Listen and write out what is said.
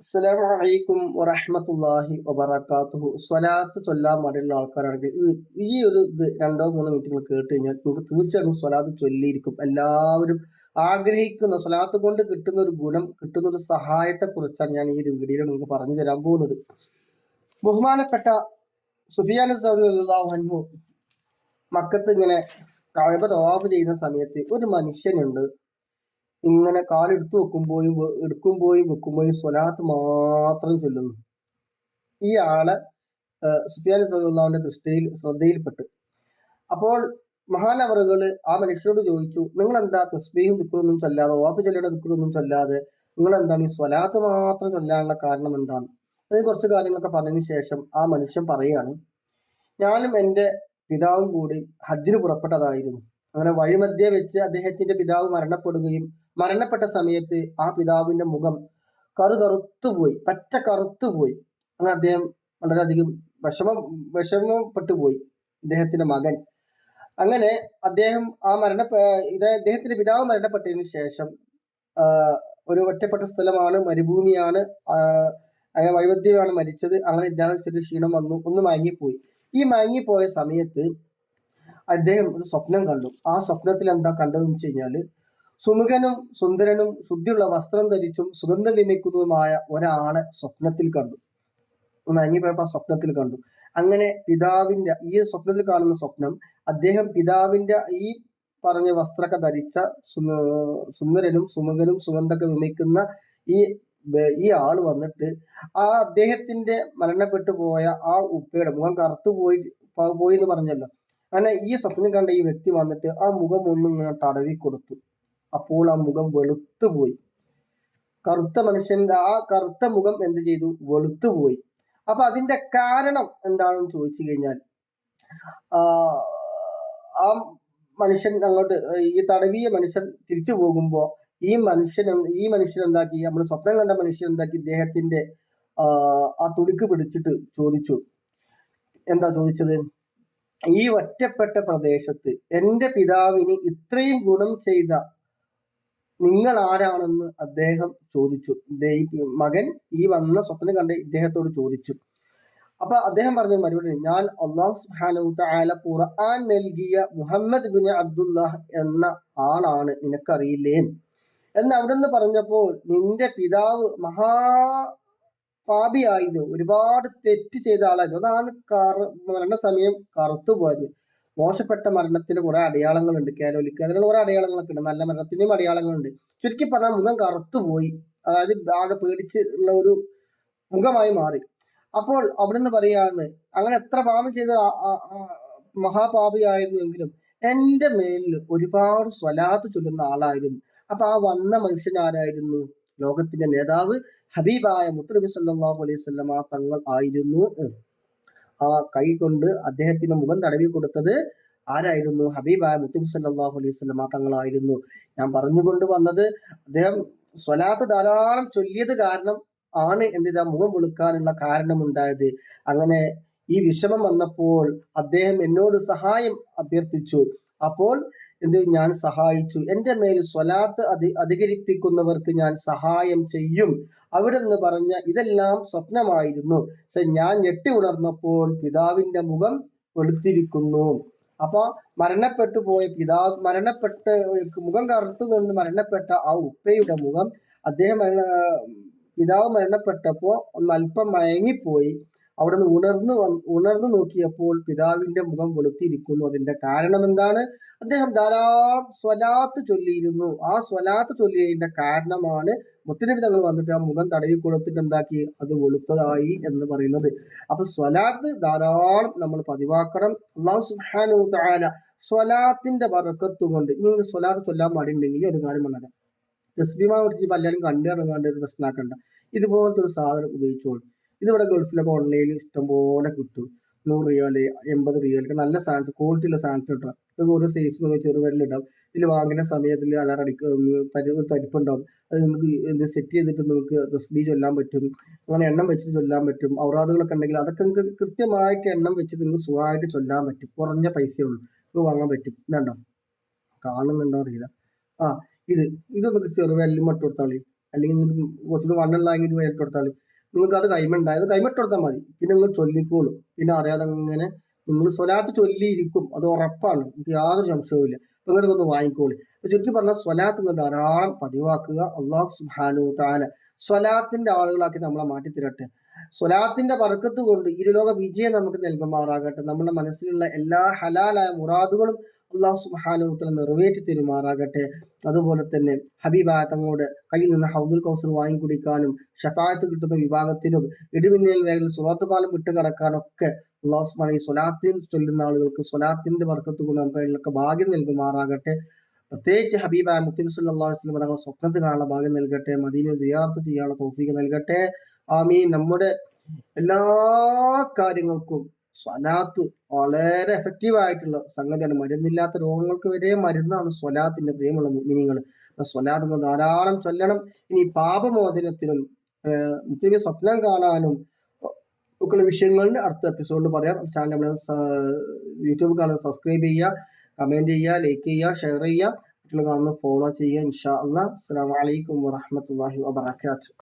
അസ്സലാമു അലൈക്കും വറഹ്മത്തുള്ളാഹി വബറകാതുഹു സ്വലാത്ത് ചൊല്ലാൻ മടിയുള്ള ആൾക്കാരാണെങ്കിൽ ഈ- ഒരു ഇത് രണ്ടോ മൂന്നോ മിനിറ്റ് നിങ്ങൾ കേട്ട് കഴിഞ്ഞാൽ നിങ്ങൾക്ക് തീർച്ചയായിട്ടും സ്വലാത്ത് ചൊല്ലിയിരിക്കും. എല്ലാവരും ആഗ്രഹിക്കുന്ന സ്വലാത്ത് കൊണ്ട് കിട്ടുന്ന ഒരു ഗുണം കിട്ടുന്ന ഒരു സഹായത്തെ കുറിച്ചാണ് ഞാൻ ഈ ഒരു വീഡിയോയിൽ നിങ്ങൾക്ക് പറഞ്ഞു തരാൻ പോകുന്നത്. ബഹുമാനപ്പെട്ട സുഫിയാൻ അൻഹു മക്കത്ത് ഇങ്ങനെ കഴിവ് ഓഫ് ചെയ്യുന്ന സമയത്ത് ഒരു മനുഷ്യനുണ്ട്. ഇങ്ങനെ കാലെടുത്തു വെക്കുമ്പോഴും എടുക്കുമ്പോഴും വെക്കുമ്പോഴും സ്വലാത്ത് മാത്രം ചൊല്ലുന്നു. ഈ ആളെ സുഫിയാൻ സലാഹുവിന്റെ ദൃഷ്ടിയിൽ ശ്രദ്ധയിൽപ്പെട്ട്. അപ്പോൾ മഹാനവറുകൾ ആ മനുഷ്യരോട് ചോദിച്ചു നിങ്ങൾ എന്താ തസ്ബീഹും ദിക്കറൊന്നും ചൊല്ലാതെ വാഫ് ചൊല്ലേണ്ട ദിക്കറൊന്നും ചൊല്ലാതെ നിങ്ങൾ എന്താണ് ഈ സ്വലാത്ത് മാത്രം ചൊല്ലാനുള്ള കാരണം എന്താണ്? അതിന് കുറച്ച് കാര്യങ്ങളൊക്കെ പറഞ്ഞതിന് ശേഷം ആ മനുഷ്യൻ പറയുകയാണ് ഞാനും എന്റെ പിതാവും കൂടി ഹജ്ജിന് പുറപ്പെട്ടതായിരുന്നു. അങ്ങനെ വഴിമധ്യേ വെച്ച് അദ്ദേഹത്തിന്റെ പിതാവ് മരണപ്പെടുകയും മരണപ്പെട്ട സമയത്ത് ആ പിതാവിന്റെ മുഖം കറു കറുത്തുപോയി പറ്റ കറുത്തുപോയി അങ്ങനെ അദ്ദേഹം വളരെയധികം വിഷമം വിഷമപ്പെട്ടു പോയി അദ്ദേഹത്തിന്റെ മകൻ. അങ്ങനെ അദ്ദേഹം ആ മരണ അദ്ദേഹത്തിന്റെ പിതാവ് മരണപ്പെട്ടതിന് ശേഷം ഒരു ഒറ്റപ്പെട്ട സ്ഥലമാണ് മരുഭൂമിയാണ് അങ്ങനെ വഴിവദ്യമാണ് മരിച്ചത്. അങ്ങനെ ഇദ്ദേഹം ചെറിയ ക്ഷീണം വന്നു ഒന്ന് മയങ്ങിപ്പോയി. ഈ മയങ്ങിപ്പോയ സമയത്ത് അദ്ദേഹം ഒരു സ്വപ്നം കണ്ടു. ആ സ്വപ്നത്തിൽ എന്താ കണ്ടതെന്ന് വെച്ച് കഴിഞ്ഞാൽ സുമുഖനും സുന്ദരനും ശുദ്ധിയുള്ള വസ്ത്രം ധരിച്ചും സുഗന്ധം വിമിക്കുന്നതുമായ ഒരാളെ സ്വപ്നത്തിൽ കണ്ടു. മയങ്ങിപ്പോയപ്പോ ആ സ്വപ്നത്തിൽ കണ്ടു. അങ്ങനെ പിതാവിന്റെ ഈ സ്വപ്നത്തിൽ കാണുന്ന സ്വപ്നം അദ്ദേഹം പിതാവിന്റെ ഈ പറഞ്ഞ വസ്ത്രമൊക്കെ ധരിച്ച സുന്ദരനും സുമുഖനും സുഗന്ധമൊക്കെ വിമിക്കുന്ന ഈ ഈ ആൾ വന്നിട്ട് ആ അദ്ദേഹത്തിന്റെ മരണപ്പെട്ടു പോയ ആ ഉപ്പയുടെ മുഖം കറുത്തു പോയി പോയി എന്ന് പറഞ്ഞല്ലോ. അങ്ങനെ ഈ സ്വപ്നം കണ്ട ഈ വ്യക്തി വന്നിട്ട് ആ മുഖം ഒന്നും ഇങ്ങനെ തടവി കൊടുത്തു അപ്പോൾ ആ മുഖം വെളുത്തു പോയി. കറുത്ത മനുഷ്യന്റെ ആ കറുത്ത മുഖം എന്ത് ചെയ്തു? വെളുത്തു പോയി. അപ്പൊ അതിന്റെ കാരണം എന്താണെന്ന് ചോദിച്ചു കഴിഞ്ഞാൽ ആ മനുഷ്യൻ അങ്ങോട്ട് ഈ തടവിയ മനുഷ്യൻ തിരിച്ചു പോകുമ്പോ ഈ മനുഷ്യൻ ഈ മനുഷ്യൻ എന്താക്കി? നമ്മൾ സ്വപ്നം കണ്ട മനുഷ്യൻ എന്താക്കി? ഇദ്ദേഹത്തിന്റെ ആ തുടിക്ക് പിടിച്ചിട്ട് ചോദിച്ചു. എന്താ ചോദിച്ചത്? ഈ ഒറ്റപ്പെട്ട പ്രദേശത്ത് എന്റെ പിതാവിന് ഇത്രയും ഗുണം ചെയ്ത നിങ്ങൾ ആരാണെന്ന് അദ്ദേഹം ചോദിച്ചു. മകൻ ഈ വന്ന സ്വപ്നം കണ്ട് ഇദ്ദേഹത്തോട് ചോദിച്ചു. അപ്പൊ അദ്ദേഹം പറഞ്ഞ മറുപടി ഞാൻ അള്ളാഹു ഖുർആൻ നൽകിയ മുഹമ്മദ് ബിൻ അബ്ദുല്ലാഹ് എന്ന ആളാണ്. നിനക്കറിയില്ലേ? എന്ന് അവിടുന്ന് പറഞ്ഞപ്പോൾ നിന്റെ പിതാവ് മഹാ പാപിയായിരുന്നു ഒരുപാട് തെറ്റ് ചെയ്ത ആളായിരുന്നു. അതാണ് കറ മരണസമയം കറുത്തുപോയത്. മോശപ്പെട്ട മരണത്തിന് കുറെ അടയാളങ്ങളുണ്ട്. കേരളിക്ക് അതിനുള്ള കുറെ അടയാളങ്ങളൊക്കെ ഉണ്ട്. നല്ല മരണത്തിന്റെയും അടയാളങ്ങളുണ്ട്. ചുരുക്കി പറഞ്ഞാൽ മുഖം കറുത്തുപോയി. അതായത് ആകെ പേടിച്ച് ഉള്ള ഒരു മുഖമായി മാറി. അപ്പോൾ അവിടെ നിന്ന് പറയാണ് അങ്ങനെ എത്ര പാപം ചെയ്ത ആ- ആ- ആ മഹാപാപിയായിരുന്നു എങ്കിലും എന്റെ മേലിൽ ഒരുപാട് സ്വലാത്ത് ചൊല്ലുന്ന ആളായിരുന്നു. അപ്പൊ ആ വന്ന മനുഷ്യൻ ആരായിരുന്നു? ലോകത്തിന്റെ നേതാവ് ഹബീബായ മുത്തനബി സല്ലാഹു അലൈഹി വസല്ലമ തങ്ങൾ ആയിരുന്നു. ആ കൈ കൊണ്ട് അദ്ദേഹത്തിന്റെ മുഖം തടവി കൊടുത്തത് ആരായിരുന്നു? ഹബീബായ മുത്തുബ് സല്ലാഹു അലൈഹി സ്വലമ തങ്ങളായിരുന്നു. ഞാൻ പറഞ്ഞുകൊണ്ട് വന്നത് അദ്ദേഹം സ്വലാത്ത് ധാരാളം ചൊല്ലിയത് കാരണം ആണ് എന്തിതാ മുഖം വെളുക്കാനുള്ള കാരണമുണ്ടായത്. അങ്ങനെ ഈ വിഷമം വന്നപ്പോൾ അദ്ദേഹം എന്നോട് സഹായം അഭ്യർത്ഥിച്ചു. അപ്പോൾ എന്ത് ഞാൻ സഹായിച്ചു. എന്റെ മേൽ സ്വലാത്ത് അധി അധികരിപ്പിക്കുന്നവർക്ക് ഞാൻ സഹായം ചെയ്യും. അവിടെ നിന്ന് പറഞ്ഞ ഇതെല്ലാം സ്വപ്നമായിരുന്നു. പക്ഷെ ഞാൻ ഞെട്ടി ഉണർന്നപ്പോൾ പിതാവിന്റെ മുഖം വെളുത്തിരിക്കുന്നു. അപ്പൊ മരണപ്പെട്ടു പോയ പിതാവ് മരണപ്പെട്ട് മുഖം കറുത്തുകൊണ്ട് മരണപ്പെട്ട ആ ഉപ്പയുടെ മുഖം അദ്ദേഹം മരണ പിതാവ് മരണപ്പെട്ടപ്പോ ഒന്ന് അല്പം മയങ്ങിപ്പോയി. അവിടെ നിന്ന് ഉണർന്നു ഉണർന്നു നോക്കിയപ്പോൾ പിതാവിന്റെ മുഖം വെളുത്തിരിക്കുന്നു. അതിന്റെ കാരണം എന്താണ്? അദ്ദേഹം ധാരാളം സ്വലാത്ത് ചൊല്ലിയിരുന്നു. ആ സ്വലാത്ത് ചൊല്ലിയതിന്റെ കാരണമാണ് മുത്തനബി തങ്ങൾ വന്നിട്ട് ആ മുഖം തടവി കൊടുത്തിട്ട് എന്താക്കി? അത് വെളുത്തതായി എന്ന് പറയുന്നത്. അപ്പൊ സ്വലാത്ത് ധാരാളം നമ്മൾ പതിവാക്കണം. അള്ളാഹു സുഹാനു താല സ്വലാത്തിന്റെ വറക്കത്ത് കൊണ്ട് നിങ്ങൾ സ്വലാത്ത് ചൊല്ലാൻ പാടുണ്ടെങ്കിൽ ഒരു കാര്യം പറഞ്ഞാൽ തസ്ബീമ കുറിച്ച് പലരും കണ്ടു ഇറങ്ങാണ്ട് ഒരു പ്രശ്നമാക്കണ്ട ഇതുപോലത്തെ ഒരു സാധനം ഉപയോഗിച്ചോളൂ. ഇതിവിടെ ഗൾഫിലൊക്കെ ഓൺലൈനിൽ ഇഷ്ടംപോലെ കിട്ടും. നൂറ് റിയാൽ എൺപത് റിയാലൊക്കെ നല്ല സാധനത്ത് ക്വാളിറ്റി ഉള്ള സാധനത്തിൽ കിട്ടാം. ഇത് ഓരോ സൈസ് നോക്കി ചെറുവിരലിടാം ഇതിൽ വാങ്ങുന്ന സമയത്തിൽ അലാറം അടിക്കും തരി ഒരു തരിപ്പുണ്ടാവും അത് നിങ്ങൾക്ക് ഇത് സെറ്റ് ചെയ്തിട്ട് നിങ്ങൾക്ക് തസ്ബീ ചൊല്ലാൻ പറ്റും. അങ്ങനെ എണ്ണം വെച്ചിട്ട് ചൊല്ലാൻ പറ്റും. ഔറാദുകളൊക്കെ ഉണ്ടെങ്കിൽ അതൊക്കെ നിങ്ങൾക്ക് കൃത്യമായിട്ട് എണ്ണം വെച്ച് നിങ്ങൾക്ക് സുഖമായിട്ട് ചൊല്ലാൻ പറ്റും. കുറഞ്ഞ പൈസയേ ഉള്ളൂ. ഇത് വാങ്ങാൻ പറ്റും. ഇതുണ്ടോ കാണുന്നുണ്ടോ അറിയില്ല. ആ ഇത് ഇതൊന്നൊക്കെ ചെറുവിരലും മട്ട് കൊടുത്താളി അല്ലെങ്കിൽ നിങ്ങൾക്ക് കുറച്ചുകൂടി വണ്ണുള്ളതെങ്കിൽ ഇട്ട് കൊടുത്താൽ നിങ്ങൾക്ക് അത് കൈമുണ്ടായത് കൈമിട്ട് കൊടുത്താൽ മതി. പിന്നെ നിങ്ങൾ ചൊല്ലിക്കോളും. പിന്നെ അറിയാതെ അങ്ങനെ നിങ്ങൾ സ്വലാത്ത് ചൊല്ലിയിരിക്കും. അത് ഉറപ്പാണ്. എനിക്ക് യാതൊരു സംശയവും ഇല്ല. നിങ്ങൾ ഒന്ന് വാങ്ങിക്കോളി. അപ്പൊ ചുരുക്കി പറഞ്ഞാൽ സ്വലാത്ത് നിങ്ങൾ ധാരാളം പതിവാക്കുക. അള്ളാഹു സുഹാനു താല സ്വലാത്തിന്റെ ആളുകളാക്കി നമ്മളെ മാറ്റി തരട്ടെ സ്വലാത്തിന്റെ ബർക്കത്ത് കൊണ്ട് ഇരുലോക വിജയം നമുക്ക് നൽകുമാറാകട്ടെ. നമ്മുടെ മനസ്സിലുള്ള എല്ലാ ഹലാലായ മുറാദുകളും അള്ളാഹു സുബാനുത്തല നിറവേറ്റി തരുമാറാകട്ടെ. അതുപോലെ തന്നെ ഹബീബായ തങ്ങളുടെ കയ്യിൽ നിന്ന് ഹൗദുൽ കൗസർ വാങ്ങിക്കുടിക്കാനും ഷഫായത്ത് കിട്ടുന്ന വിഭാഗത്തിലും ഇടിമിന്നൽ വേഗത്തിൽ സുറാത്ത് പാലം വിട്ട് കടക്കാനൊക്കെ അള്ളാഹു സുബാന ഈ സ്വലാത്തിൽ ചൊല്ലുന്ന ആളുകൾക്ക് സ്വലാത്തിന്റെ വർക്കത്ത് കൊണ്ട് നമുക്ക് ഭാഗ്യം നൽകുമാറാകട്ടെ. പ്രത്യേകിച്ച് ഹബീബായ മുത്തിൻ സല്ലാ വസ്ലം തങ്ങൾ സ്വപ്നത്തിൽ ഭാഗ്യം നൽകട്ടെ. മദീനെ സിയാർത്ത് ചെയ്യാനുള്ള തോഫീക്ക് നൽകട്ടെ. ആമീ നമ്മുടെ എല്ലാ കാര്യങ്ങൾക്കും സ്വലാത്ത് വളരെ എഫക്റ്റീവ് ആയിട്ടുള്ള സംഗതിയാണ്. മരുന്നില്ലാത്ത രോഗങ്ങൾക്ക് വരെ മരുന്നാണ് സ്വലാത്തിന്റെ പ്രിയമുള്ള മിനിങ്ങൾ സ്വലാത്ത് എന്ന് ധാരാളം ചൊല്ലണം. ഇനി പാപമോചനത്തിനും മുത്തിരി സ്വപ്നം കാണാനും ഒക്കെയുള്ള വിഷയങ്ങളുടെ അടുത്ത എപ്പിസോഡിൽ പറയാം. ചാനൽ നമ്മൾ യൂട്യൂബ് കാണാൻ സബ്സ്ക്രൈബ് ചെയ്യുക കമന്റ് ചെയ്യുക ലൈക്ക് ചെയ്യുക ഷെയർ ചെയ്യുക. മറ്റുള്ള കാണുന്ന ഫോളോ ചെയ്യുക ഇൻഷാ അല്ലാ അസ്സാം വലൈക്കും വാഹമത്തല്ലാഹി വാബർക്കാത്തു